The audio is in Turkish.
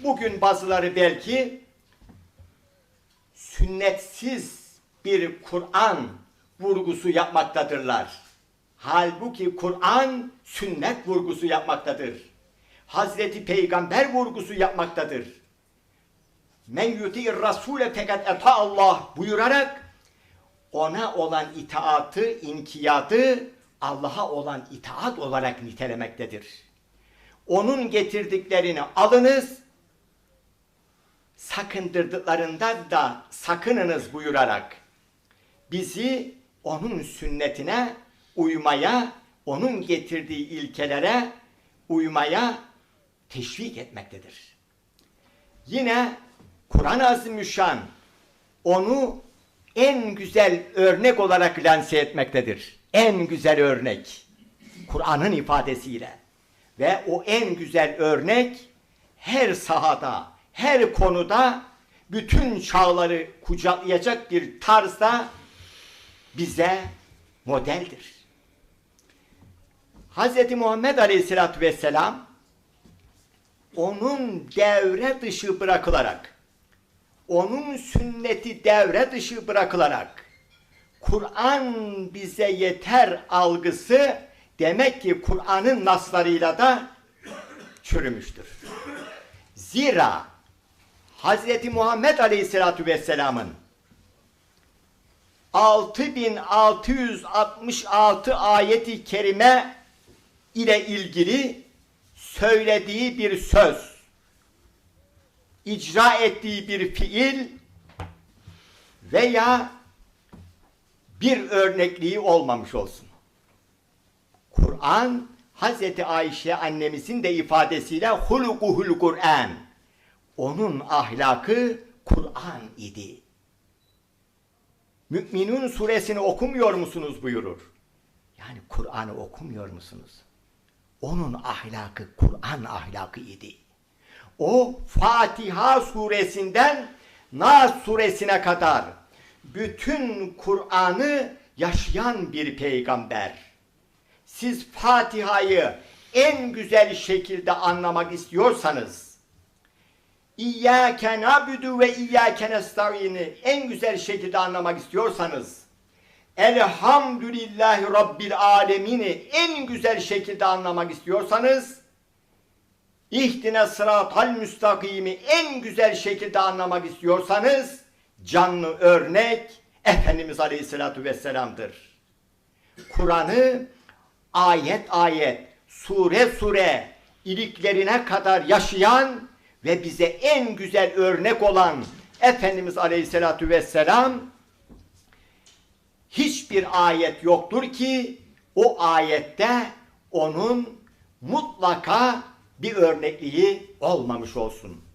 Bugün bazıları belki sünnetsiz bir Kur'an vurgusu yapmaktadırlar. Halbuki Kur'an sünnet vurgusu yapmaktadır. Hazreti Peygamber vurgusu yapmaktadır. Men yuti'ir rasule fekat eta Allah buyurarak ona olan itaatı, inkiyadı Allah'a olan itaat olarak nitelemektedir. Onun getirdiklerini alınız, sakındırdıklarından da sakınınız buyurarak bizi onun sünnetine uymaya, onun getirdiği ilkelere uymaya teşvik etmektedir. Yine Kur'an-ı Azimüşşan onu en güzel örnek olarak lanse etmektedir. En güzel örnek. Kur'an'ın ifadesiyle. Ve o en güzel örnek her sahada, her konuda bütün çağları kucaklayacak bir tarzda bize modeldir. Hz. Muhammed Aleyhisselatü Vesselam onun devre dışı bırakılarak onun sünneti devre dışı bırakılarak Kur'an bize yeter algısı demek ki Kur'an'ın naslarıyla da çürümüştür. Zira Hz. Muhammed Aleyhisselatü Vesselam'ın 6666 ayeti kerime ile ilgili söylediği bir söz, icra ettiği bir fiil veya bir örnekliği olmamış olsun. Kur'an Hazreti Ayşe annemizin de ifadesiyle hulukuhul Kur'an. Onun ahlakı Kur'an idi. Müminun suresini okumuyor musunuz buyurur. Yani Kur'an'ı okumuyor musunuz? Onun ahlakı Kur'an ahlakı idi. O Fatiha suresinden Nas suresine kadar bütün Kur'an'ı yaşayan bir peygamber. Siz Fatiha'yı en güzel şekilde anlamak istiyorsanız İyyâke na'budu ve iyyâke nestaîn'i en güzel şekilde anlamak istiyorsanız Elhamdülillahi Rabbil Alemin'i en güzel şekilde anlamak istiyorsanız İhtine sıratal müstakimi en güzel şekilde anlamak istiyorsanız canlı örnek Efendimiz Aleyhisselatü Vesselam'dır. Kur'an'ı ayet ayet, sure sure iliklerine kadar yaşayan ve bize en güzel örnek olan Efendimiz Aleyhisselatü Vesselam hiçbir ayet yoktur ki o ayette onun mutlaka bir örnekliği olmamış olsun.